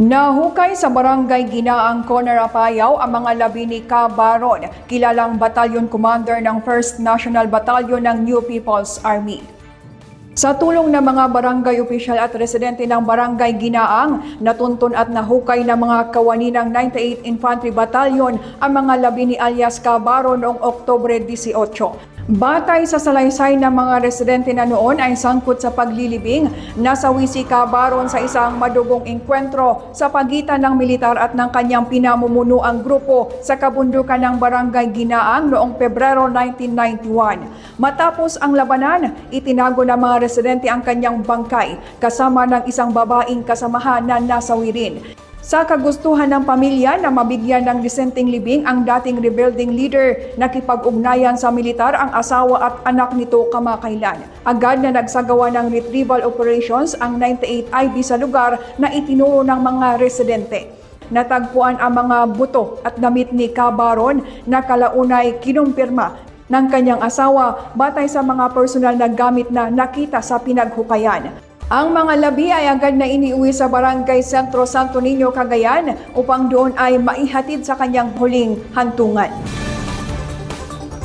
Nahukay sa barangay Ginaang Corner Apayaw ang mga labi ni Cabaron, kilalang batalyon commander ng 1st National Battalion ng New People's Army. Sa tulong ng mga barangay opisyal at residente ng barangay Ginaang, natuntun at nahukay ng mga kawani ng 98 Infantry Battalion ang mga labi ni alias Cabaro noong Oktobre 18. Batay sa salaysay ng mga residente na noon ay sangkot sa paglilibing, nasawi si Cabaron sa isang madugong engkwentro sa pagitan ng militar at ng kanyang pinamumuno ang grupo sa kabundukan ng barangay Ginaang noong Pebrero 1991. Matapos ang labanan, itinago ng mga residente ang kanyang bangkay kasama ng isang babaeng kasamahan na nasawi rin. Sa kagustuhan ng pamilya na mabigyan ng disenteng libing ang dating rebuilding leader, nakipag-ugnayan sa militar ang asawa at anak nito kamakailan. Agad na nagsagawa ng retrieval operations ang 98 IB sa lugar na itinuro ng mga residente. Natagpuan ang mga buto at damit ni Cabaron na kalaunay kinumpirma ng kanyang asawa batay sa mga personal na gamit na nakita sa pinaghukayan. Ang mga labi ay agad na iniuwi sa Barangay Centro Santo Niño, Cagayan upang doon ay maihatid sa kanyang huling hantungan.